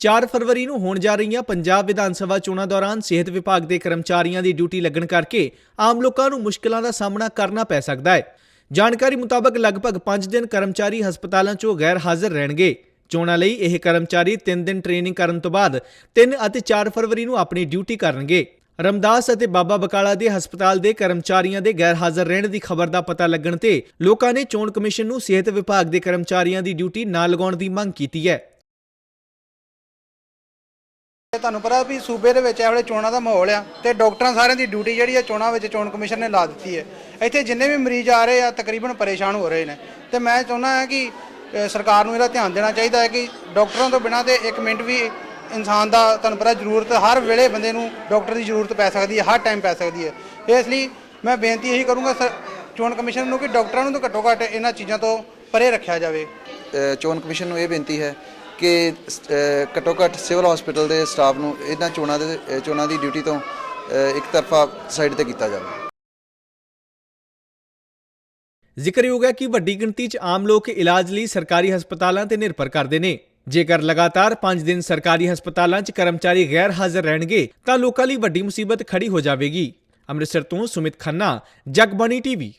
4 ਫਰਵਰੀ ਨੂੰ ਹੋਣ ਜਾ ਰਹੀਆਂ ਪੰਜਾਬ ਵਿਧਾਨ ਸਭਾ ਚੋਣਾਂ ਦੌਰਾਨ ਸਿਹਤ ਵਿਭਾਗ ਦੇ ਕਰਮਚਾਰੀਆਂ ਦੀ ਡਿਊਟੀ ਲੱਗਣ ਕਰਕੇ ਆਮ ਲੋਕਾਂ ਨੂੰ ਮੁਸ਼ਕਲਾਂ ਦਾ ਸਾਹਮਣਾ ਕਰਨਾ ਪੈ ਸਕਦਾ ਹੈ। ਜਾਣਕਾਰੀ ਮੁਤਾਬਕ ਲਗਭਗ 5 ਦਿਨ ਕਰਮਚਾਰੀ ਹਸਪਤਾਲਾਂ 'ਚੋਂ ਗੈਰ ਹਾਜ਼ਰ ਰਹਿਣਗੇ। ਚੋਣਾਂ ਲਈ ਇਹ ਕਰਮਚਾਰੀ 3 ਦਿਨ ਟ੍ਰੇਨਿੰਗ ਕਰਨ ਤੋਂ ਬਾਅਦ 3 ਅਤੇ 4 ਫਰਵਰੀ ਨੂੰ ਆਪਣੀ ਡਿਊਟੀ ਕਰਨਗੇ। ਰਮਦਾਸ ਅਤੇ ਬਾਬਾ ਬਕਾਲਾ ਦੇ ਹਸਪਤਾਲ ਦੇ ਕਰਮਚਾਰੀਆਂ ਦੇ ਗੈਰ ਹਾਜ਼ਰ ਰਹਿਣ ਦੀ ਖਬਰ ਦਾ ਪਤਾ ਲੱਗਣ ਤੇ ਲੋਕਾਂ ਨੇ ਚੋਣ ਕਮਿਸ਼ਨ ਨੂੰ ਸਿਹਤ ਵਿਭਾਗ ਦੇ ਕਰਮਚਾਰੀਆਂ ਦੀ ਡਿਊਟੀ ਨਾ ਲਗਾਉਣ ਦੀ ਮੰਗ ਕੀਤੀ ਹੈ। ਤੁਹਾਨੂੰ ਪਤਾ ਵੀ ਸੂਬੇ ਦੇ ਵਿੱਚ ਇਹ ਵੇਲੇ ਚੋਣਾਂ ਦਾ ਮਾਹੌਲ ਆ ਤੇ ਡਾਕਟਰਾਂ ਸਾਰਿਆਂ ਦੀ ਡਿਊਟੀ ਜਿਹੜੀ ਹੈ ਚੋਣਾਂ ਵਿੱਚ ਚੋਣ ਕਮਿਸ਼ਨ ਨੇ ਲਾ ਦਿੱਤੀ ਹੈ। ਇੱਥੇ ਜਿੰਨੇ ਵੀ ਮਰੀਜ਼ ਆ ਰਹੇ ਆ ਤਕਰੀਬਨ ਪਰੇਸ਼ਾਨ ਹੋ ਰਹੇ ਨੇ। ਤੇ ਮੈਂ ਚਾਹੁੰਦਾ ਹਾਂ ਕਿ ਅ, ਸਰਕਾਰ ਨੂੰ ਇਹਦਾ ਧਿਆਨ ਦੇਣਾ ਚਾਹੀਦਾ ਹੈ ਕਿ ਡਾਕਟਰਾਂ ਤੋਂ ਬਿਨਾਂ ਤੇ 1 ਮਿੰਟ ਵੀ ਇਨਸਾਨ ਦਾ ਤੁਹਾਨੂੰ ਪਤਾ ਜ਼ਰੂਰਤ ਹਰ ਵੇਲੇ ਬੰਦੇ ਨੂੰ ਡਾਕਟਰ ਦੀ ਜ਼ਰੂਰਤ ਪੈ ਸਕਦੀ ਹੈ ਹਰ ਟਾਈਮ ਪੈ ਸਕਦੀ ਹੈ। ਇਸ ਲਈ ਮੈਂ ਬੇਨਤੀ ਇਹੀ ਕਰੂੰਗਾ ਸਰ- ਚੋਣ ਕਮਿਸ਼ਨ ਨੂੰ ਕਿ ਡਾਕਟਰਾਂ ਨੂੰ ਤਾਂ ਘੱਟੋ ਘੱਟ ਇਹਨਾਂ ਚੀਜ਼ਾਂ ਤੋਂ ਪਰੇ ਰੱਖਿਆ ਜਾਵੇ। ਅ, ਚੋਣ ਕਮਿਸ਼ਨ ਨੂੰ ਇਹ ਬੇਨਤੀ ਹੈ ਕਿ ਅ, ਘੱਟੋ ਸਿਵਲ ਹਸਪੀਟਲ ਦੇ ਸਟਾਫ ਨੂੰ ਇਹਨਾਂ ਚੋਣਾਂ ਦੇ ਚੋਣਾਂ ਦੀ ਡਿਊਟੀ ਤੋਂ ਇੱਕ ਤਰਫਾ ਸਾਈਡ ਤੇ ਕੀਤਾ ਜਾਵੇ। ਜ਼ਿਕਰਯੋਗ ਹੈ ਕਿ ਵੱਡੀ ਗਿਣਤੀ 'ਚ ਆਮ ਲੋਕ ਇਲਾਜ ਲਈ ਸਰਕਾਰੀ ਹਸਪਤਾਲਾਂ ਤੇ ਨਿਰਭਰ ਕਰਦੇ ਨੇ। ਜੇਕਰ ਲਗਾਤਾਰ 5 ਦਿਨ ਸਰਕਾਰੀ ਹਸਪਤਾਲਾਂ 'ਚ ਕਰਮਚਾਰੀ ਗੈਰ ਹਾਜ਼ਰ ਰਹਿਣਗੇ ਤਾਂ ਲੋਕਾਂ ਲਈ ਵੱਡੀ ਮੁਸੀਬਤ ਖੜੀ ਹੋ ਜਾਵੇਗੀ। ਅੰਮ੍ਰਿਤਸਰ ਤੋਂ ਸੁਮਿਤ ਖੰਨਾ ਜਗਬਾਣੀ ਟੀਵੀ।